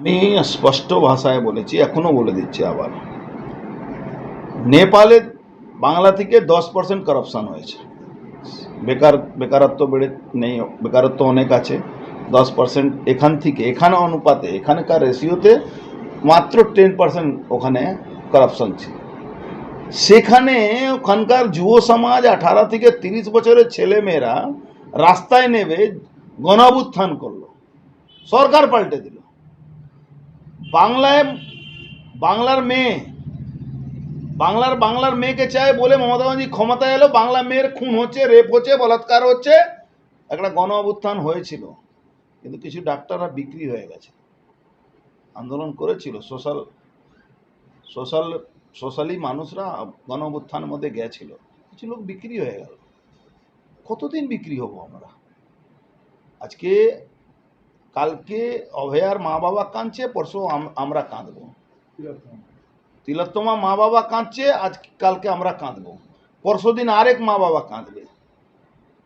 আমি স্পষ্ট ভাষায় বলেছি, এখনও বলে দিচ্ছি আবার। নেপালে বাংলা থেকে দশ পার্সেন্ট করাপশান হয়েছে। বেকার, বেকারত্ব বেড়ে নেই, বেকারত্ব অনেক আছে। দশ পার্সেন্ট এখান থেকে, এখানে অনুপাতে, এখানকার রেশিওতে মাত্র টেন পার্সেন্ট ওখানে করাপশন ছিল। সেখানে ওখানকার যুব সমাজ আঠারো থেকে তিরিশ বছরের ছেলে মেয়েরা রাস্তায় নেবে গণাবুত্থান করল। সরকার পাল্টে দিল। বাংলায় বাংলার মেয়ে, বাংলার বাংলার মেয়েকে চায় বলে মমতা ব্যানার্জি ক্ষমতায় এলো, বাংলা মেয়ের খুন হচ্ছে রেপ হচ্ছে, বলাৎকার হচ্ছে, একটা গণ হয়েছিল, কিন্তু কিছু ডাক্তাররা বিক্রি হয়ে গেছে, আন্দোলন করেছিল, সোশ্যাল সোশ্যাল, সোশ্যালি মানুষরা গণ মধ্যে গেছিল, কিছু লোক বিক্রি হয়ে গেল, কতদিন বিক্রি হব আমরা? আজকে কালকে অভয়ার মা বাবা কাঁদছে পরশু আম- আমরা কাঁদবো। তিলোত্তমা মা বাবা কাঁদছে, আজ কালকে আমরা কাঁদবো। পরশু দিন আরেক মা বাবা কাঁদবে।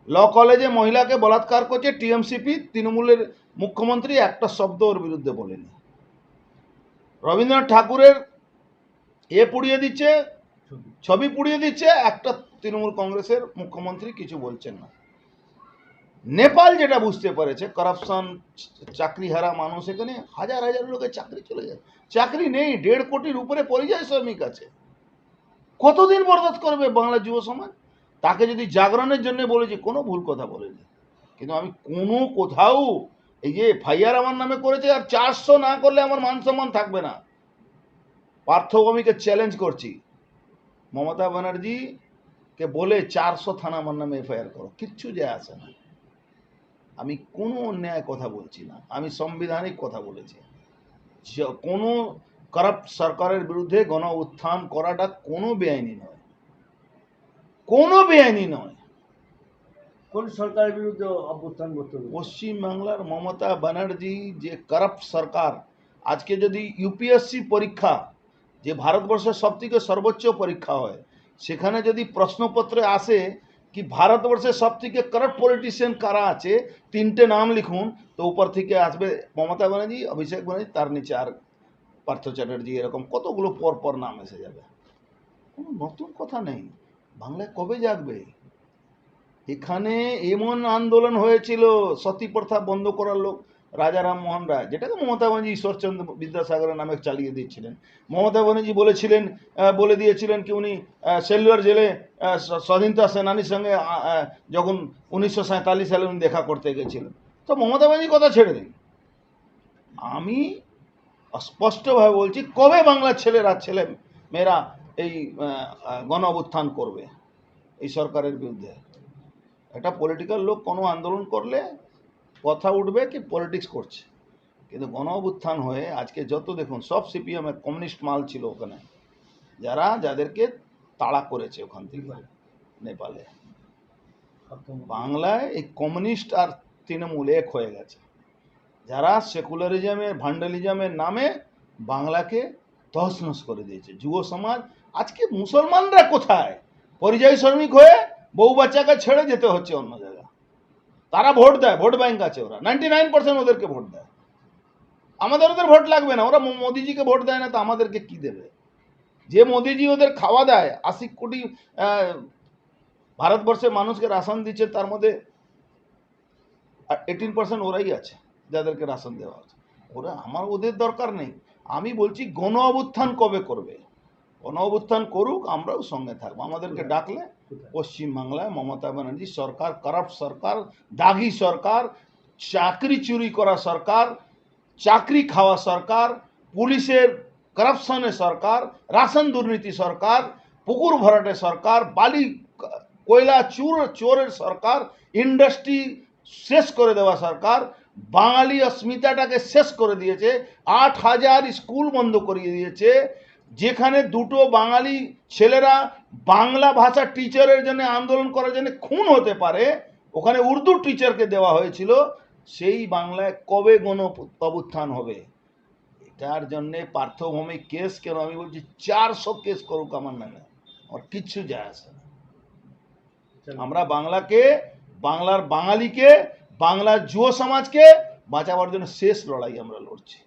ল কলেজে মহিলাকে বলাৎকার করছে টিএমসিপি, তৃণমূলের মুখ্যমন্ত্রী একটা শব্দ ওর বিরুদ্ধে বলেনি। রবীন্দ্রনাথ ঠাকুরের এ পুড়িয়ে দিচ্ছে, ছবি পুড়িয়ে দিচ্ছে, একটা তৃণমূল কংগ্রেসের মুখ্যমন্ত্রী কিছু বলছেন না। নেপাল যেটা বুঝতে পেরেছে করাপশন চাকরিহারা মানুষ এখানে হাজার হাজার লোকের চাকরি চলে যায়। চাকরি নেই, দেড় কোটির উপরে পরিযায়ী শ্রমিক আছে। কতদিন বরদাস্ত করবে বাংলা যুব সমাজ? তাকে যদি জাগরণের জন্য বলেছি কোনো ভুল কথা বলেনি। কিন্তু আমি কোনো কোথাও এই যে এফআইআর আমার নামে করেছে, আর চারশো না করলে আমার মান সম্মান থাকবে না। পার্থভূমিকে চ্যালেঞ্জ করছি। মমতা ব্যানার্জিকে বলে, চারশো থানা আমার নামে এফআইআর করো। কিচ্ছু যায় আসে না। আমি কোনো অন্যায় কথা বলছি না। আমি সাংবিধানিক কথা বলেছি। যে কোনো করাপ্ট সরকারের বিরুদ্ধে গণ উত্থান করাটা কোনো বেআইনি নয়। কোনো বেআইনি নয়। কোন সরকারের বিরুদ্ধে অভ্যুত্থান করতে হবে? পশ্চিমবাংলার মমতা ব্যানার্জি যে কারাপ্ট সরকার আজকে যদি ইউপিএসসি পরীক্ষা যে ভারতবর্ষের সবথেকে সর্বোচ্চ পরীক্ষা হয় সেখানে যদি প্রশ্নপত্রে আসে কি ভারতবর্ষের সবথেকে করাপ্ট পলিটিশিয়ান কারা আছে? তিনটে নাম লিখুন। তো উপর থেকে আসবে মমতা ব্যানার্জি, অভিষেক ব্যানার্জি, তার নিচে আর পার্থ চ্যাটার্জি, এরকম কতগুলো পর পর নাম এসে যাবে? কোনো নতুন কথা নেই। বাংলায় কবে জাগবে? এখানে এমন আন্দোলন হয়েছিল, সতী প্রথা বন্ধ করার লোক রাজা রামমোহন রায় যেটাকে মমতা ব্যানার্জি ঈশ্বরচন্দ্র বিদ্যাসাগরের নামে চালিয়ে দিচ্ছিলেন মমতা ব্যানার্জি বলেছিলেন বলে দিয়েছিলেন কি উনি আহ, সেলুলার জেলে স্বাধীনতা সেনানির সঙ্গে যখন উনিশশো সালে উনি দেখা করতে গেছিলেন। তো মমতা ব্যানার্জি কথা ছেড়ে দিন। আমি স্পষ্টভাবে বলছি কবে বাংলার ছেলেরা ছেলে মেয়েরা এই গণ অভ্যুত্থান করবে? এই সরকারের বিরুদ্ধে। একটা পলিটিক্যাল লোক কোনো আন্দোলন করলে কথা উঠবে কি পলিটিক্স করছে। কিন্তু গণ অভ্যুত্থান হয়ে আজকে যত দেখুন, সব সিপিএমের কমিউনিস্ট মাল ছিল ওখানে। যারা, যাদেরকে তাড়া করেছে ওখান থেকে, নেপালে। বাংলায় এই কমিউনিস্ট আর তৃণমূল এক হয়ে গেছে। যারা সেকুলারিজমের ভান্ডালিজমের নামে বাংলাকে তহসনস করে দিয়েছে। যুব সমাজ, আজকে মুসলমানরা কোথায়? পরিযায়ী শ্রমিক হয়ে বউ বাচ্চাকে ছেড়ে যেতে হচ্ছে অন্য জায়গায়। তারা ভোট দেয় ভোট ব্যাংক আছে ওরা। নাইনটি নাইন পার্সেন্ট ওদেরকে ভোট দেয়। আমাদের ওদের ভোট লাগবে না ওরা মোদিজিকে ভোট দেয় না তো আমাদেরকে কি দেবে? যে মোদিজি ওদের খাওয়া দেয় আশি কোটি ভারতবর্ষের মানুষকে রাশন দিচ্ছে তার মধ্যে এইটিন পার্সেন্ট ওরাই আছে যাদেরকে রাশন দেওয়া হচ্ছে। ওরা আমার ওদের দরকার নেই। আমি বলছি গণ অভ্যুত্থান কবে করবে? গণ অভ্যুত্থান করুক আমরাও সঙ্গে থাকব। আমাদেরকে ডাকলে পশ্চিমবাংলায় মমতা ব্যানার্জি সরকার কারাপ্ট সরকার, দাগি সরকার, চাকরি চুরি করা সরকার, চাকরি খাওয়া সরকার, পুলিশের করাপশনের সরকার রাশন দুর্নীতি সরকার, পুকুর ভরাটে সরকার, বালি, কয়লা, চুর, চোরের সরকার ইন্ডাস্ট্রি শেষ করে দেওয়া সরকার, বাঙালি অস্মিতাটাকে শেষ করে দিয়েছে, আট হাজার স্কুল বন্ধ করিয়ে দিয়েছে যেখানে দুটো বাঙালি ছেলেরা বাংলা ভাষা টিচারের জন্য আন্দোলন করার জন্য খুন হতে পারে ওখানে উর্দু টিচারকে দেওয়া হয়েছিল সেই বাংলায় কবে গণ অভ্যুত্থান হবে? এটার জন্যে পার্থভূমিক কেস কেন? আমি বলছি চারশো কেস করুক আমার নামে আমার কিচ্ছু যায় আসে না। আমরা বাংলাকে বাংলার বাঙালিকে বাংলার যুব সমাজকে বাঁচাবার জন্য শেষ লড়াই আমরা লড়ছি।